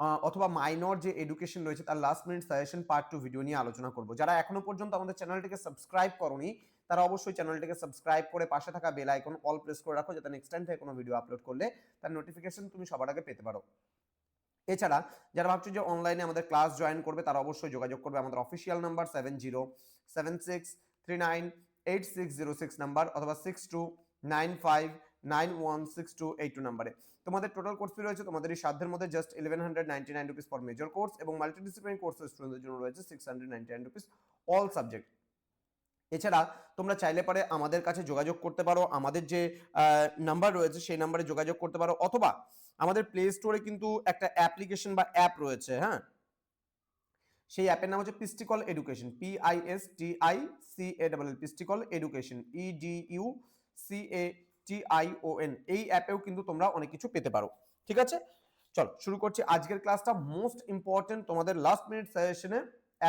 অথবা মাইনর যে এডুকেশন রয়েছে, তার last minute suggestion part two video নিয়ে আলোচনা করব। যারা এখনও পর্যন্ত আমাদের চ্যানেলটিকে সাবস্ক্রাইব করনি, তারা অবশ্যই চ্যানেলটিকে সাবস্ক্রাইব করে পাশে থাকা বেল আইকন অল প্রেস করে রাখো, যাতে নেক্সট টাইম থেকে কোনো ভিডিও আপলোড করলে তার নোটিফিকেশন তুমি সবার আগে পেতে পারো। এছাড়া, যারা ভাবছ যে অনলাইনে আমাদের ক্লাস জয়েন করবে, তারা অবশ্যই যোগাযোগ করবে আমাদের official number seven zero seven six three nine eight six zero six number অথবা six two nine five nine one six two eight two নাম্বারে। তোমাদের টোটাল কোর্স ফি রয়েছে, তোমাদের এই সাধ্যের মধ্যে just eleven hundred ninety nine rupees for major course এবং multidisciplinary কোর্সের স্টুডেন্টদের জন্য রয়েছে six hundred ninety nine rupees all subject এছাড়া তোমরা চাইলে পারে আমাদের কাছে যোগাযোগ করতে পারো, আমাদের যে নাম্বার রয়েছে সেই নাম্বারে যোগাযোগ করতে পারো, অথবা আমাদের প্লে স্টোরে কিন্তু একটা অ্যাপ্লিকেশন বা অ্যাপ রয়েছে হ্যাঁ? সেই অ্যাপের নাম হচ্ছে Pistical education P I S T I C A double Pistical education E D U C A T I O N এই অ্যাপেও কিন্তু তোমরা অনেক কিছু পেতে পারো, ঠিক আছে? চলো, শুরু করছি আজকের ক্লাসটা মোস্ট ইম্পর্টেন্ট তোমাদের লাস্ট মিনিট সাজেশনে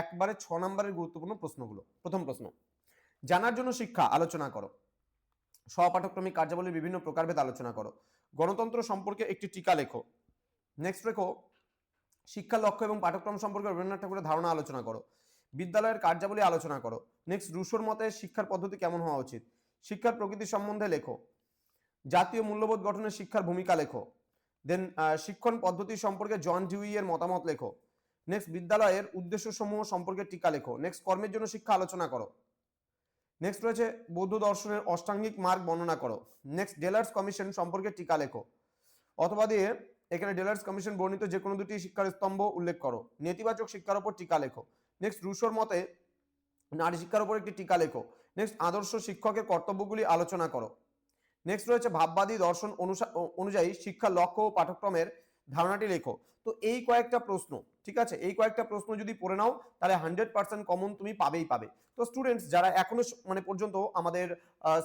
একবারে ছ নম্বরের গুরুত্বপূর্ণ প্রশ্নগুলো। প্রথম প্রশ্ন, জানার জন্য শিক্ষা আলোচনা করো। সহপাঠক্রমিক কার্যাবলীর বিভিন্ন প্রকারভেদ আলোচনা করো। গণতন্ত্র সম্পর্কে একটি টিকা লেখো। নেক্সট রেখো শিক্ষা লক্ষ্য এবং পাঠ্যক্রম সম্পর্কে রবীন্দ্রনাথ ঠাকুরের ধারণা আলোচনা করো। বিদ্যালয়ের কার্যাবলী আলোচনা করো। নেক্সট রুশোর মতে শিক্ষার পদ্ধতি কেমন হওয়া উচিত? শিক্ষার প্রকৃতি সম্বন্ধে লেখো। জাতীয় মূল্যবোধ গঠনে শিক্ষার ভূমিকা লেখো। দেন শিক্ষণ পদ্ধতি সম্পর্কে জন ডিউই এর মতামত লেখো। নেক্সট বিদ্যালয়ের উদ্দেশ্য সমূহ সম্পর্কে টিকা লেখো। নেক্সট কর্মের জন্য শিক্ষা আলোচনা করো। নেক্সট রয়েছে বৌদ্ধ দর্শনের অষ্টাঙ্গিক মার্গ বর্ণনা করো। নেক্সট ডেলার্স কমিশন সম্পর্কে টিকা লেখো। অথবা দিয়ে এখানে ডেলার্স কমিশন বর্ণিত যে কোনো দুটি শিক্ষার স্তম্ভ উল্লেখ করো। নেতিবাচক শিক্ষার উপর টিকা লেখো। নেক্সট রুশোর মতে নারী শিক্ষার উপর একটি টিকা লেখো। নেক্সট আদর্শ শিক্ষকের কর্তব্যগুলি আলোচনা করো। নেক্সট রয়েছে ভাববাদী দর্শন অনুযায়ী শিক্ষা লক্ষ্য ও পাঠ্যক্রমের ধারণাটি লেখো। তো এই কয়েকটা প্রশ্ন, ঠিক আছে? এই কয়েকটা প্রশ্ন যদি পড়ে নাও, তাহলে হান্ড্রেড পার্সেন্ট কমন তুমি পাবেই পাবে। তো স্টুডেন্টস যারা এখনও মানে পর্যন্ত আমাদের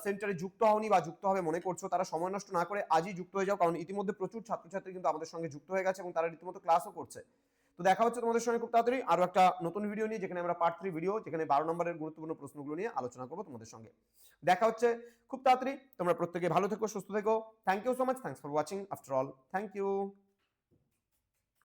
সেন্টারে যুক্ত হওনি বা যুক্ত হবে মনে করছ, তারা সময় নষ্ট না করে আজই যুক্ত হয়ে যাও, কারণ ইতিমধ্যে প্রচুর ছাত্রছাত্রী কিন্তু আমাদের সঙ্গে যুক্ত হয়ে গেছে এবং তারা রীতিমতো ক্লাসও করছে। তো দেখা হচ্ছে তোমাদের সঙ্গে খুব তাড়াতাড়ি। আরও একটা নতুন ভিডিও নিয়ে, যেখানে আমরা পার্ট থ্রি ভিডিও যেখানে বারো নম্বরের গুরুত্বপূর্ণ প্রশ্নগুলো নিয়ে আলোচনা করব তোমাদের সঙ্গে। দেখা হচ্ছে খুব তাড়াতাড়ি। তোমরা প্রত্যেকে ভালো থেকো, সুস্থ থেকো। Thank you so much thanks for watching after all thank you